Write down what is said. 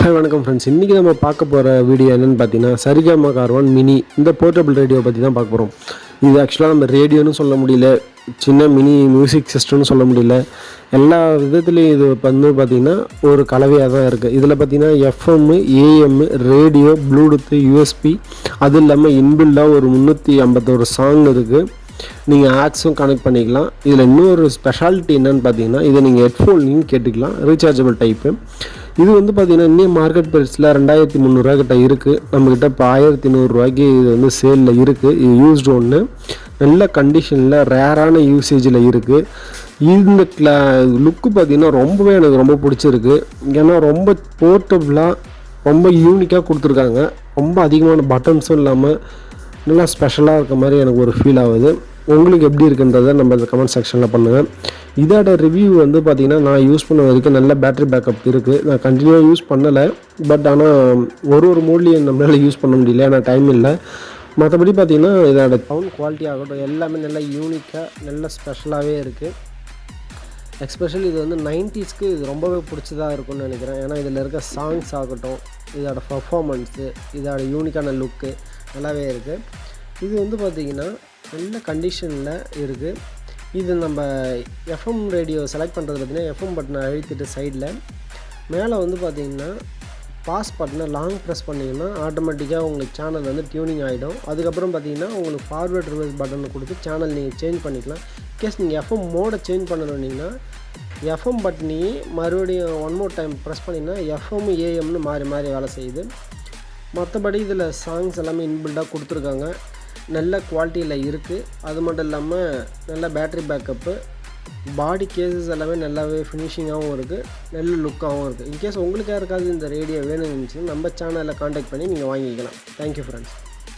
Hi வணக்கம் friends இன்றைக்கி நம்ம பார்க்க போகிற வீடியோ என்னென்னு பார்த்தீங்கன்னா சரிகமா கார்வான் மினி இந்த போர்ட்டபிள் ரேடியோ பற்றி தான் பார்க்க போகிறோம் இது ஆக்சுவலாக நம்ம ரேடியோன்னு சொல்ல முடியல. சின்ன மினி மியூசிக் சிஸ்டம்னு சொல்ல முடியல. எல்லா விதத்துலேயும் இது வந்து பார்த்திங்கன்னா ஒரு கலவையாக தான் இருக்குது இதில் பார்த்திங்கன்னா FM AM radio bluetooth USB அது இல்லாமல் இன்பில்டாக ஒரு முந்நூற்றி ஐம்பத்தோரு சாங் இருக்குது நீங்கள் ஆட்ஸும் கனெக்ட் பண்ணிக்கலாம். இதில் இன்னொரு ஸ்பெஷாலிட்டி என்னென்னு பார்த்தீங்கன்னா இதை நீங்கள் ஹெட்ஃபோன்லையும் கேட்டுக்கலாம். ரீசார்ஜபிள் டைப்பு இது வந்து பார்த்தீங்கன்னா இன்னும் மார்க்கெட் ப்ரைஸில் ரெண்டாயிரத்தி முந்நூறுரூவா கிட்ட இருக்குது நம்மக்கிட்ட இப்போ ஆயிரத்தி நூறுரூவாய்க்கு இது வந்து சேலில் இருக்குது இது யூஸ்டு ஒன்று நல்ல கண்டிஷனில் ரேரான யூசேஜில் இருக்குது இந்த கிளா லுக்கு பார்த்தீங்கன்னா ரொம்பவே எனக்கு ரொம்ப பிடிச்சிருக்கு. ஏன்னா ரொம்ப போர்ட்டபுளாக ரொம்ப யூனிக்காக கொடுத்துருக்காங்க. ரொம்ப அதிகமான பட்டன்ஸும் இல்லாமல் நல்லா ஸ்பெஷலாக இருக்க மாதிரி எனக்கு ஒரு ஃபீல் ஆகுது. உங்களுக்கு எப்படி இருக்குன்றதை நம்ம இந்த கமெண்ட் செக்ஷனில் பண்ணுங்கள் இதோட ரிவ்யூ வந்து பார்த்திங்கன்னா நான் யூஸ் பண்ண வரைக்கும் நல்ல பேட்டரி பேக்கப் இருக்குது நான் கண்டினியூவாக யூஸ் பண்ணலை. பட் ஆனால் ஒரு ஒரு மோட்லேயும் நம்மளால் யூஸ் பண்ண முடியல. ஏன்னா டைம் இல்லை. மற்றபடி பார்த்திங்கன்னா இதோட சவுண்ட் குவாலிட்டி ஆகட்டும் எல்லாமே நல்லா யூனிக்காக நல்ல ஸ்பெஷலாகவே இருக்குது எக்ஸ்பெஷலி இது வந்து நைன்டிஸ்க்கு இது ரொம்பவே பிடிச்சதாக இருக்கும்னு நினைக்கிறேன். ஏன்னா இதில் இருக்க சாங்ஸ் ஆகட்டும் இதோட பர்ஃபாமன்ஸு இதோட யூனிக்கான லுக்கு நல்லாவே இருக்குது இது வந்து பார்த்திங்கன்னா நல்ல கண்டிஷனில் இருக்குது இது நம்ம எஃப்எம் ரேடியோ செலக்ட் பண்ணுறது பார்த்திங்கன்னா எஃப்எம் பட்டனை அழுத்திட்டு சைடில் மேலே வந்து பார்த்திங்கன்னா பாஸ் பட்டனை லாங் ப்ரெஸ் பண்ணிங்கன்னா ஆட்டோமேட்டிக்காக உங்களுக்கு சேனல் வந்து டியூனிங் ஆகிடும் அதுக்கப்புறம் பார்த்தீங்கன்னா உங்களுக்கு ஃபார்வேர்ட் ரிவர்ஸ் பட்டனை கொடுத்து சேனல் நீங்கள் சேஞ்ச் பண்ணிக்கலாம். கேஸ் நீங்கள் எஃப்எம் மோடை சேஞ்ச் பண்ணணுன்னீங்கன்னா எஃப்எம் பட்டனையே மறுபடியும் ஒன் மோர் டைம் ப்ரெஸ் பண்ணிங்கன்னா எஃப்எம் ஏஎம்னு மாறி மாறி வேலை செய்யுது. மற்றபடி இதில் சாங்ஸ் எல்லாமே இன்பில்டாக கொடுத்துருக்காங்க. நல்ல குவாலிட்டியில் இருக்குது அது மட்டும் இல்லாமல் நல்ல பேட்ரி பேக்கப்பு பாடி கேசஸ் எல்லாமே நல்லாவே ஃபினிஷிங்காகவும் இருக்குது நல்ல லுக்காகவும் இருக்குது இன்கேஸ் உங்களுக்கு யாருக்காவது இந்த ரேடியோ வேணும்னு இருந்துச்சுன்னா நம்ம சேனலில் காண்டாக்ட் பண்ணி நீங்கள் வாங்கிக்கலாம். Thank you friends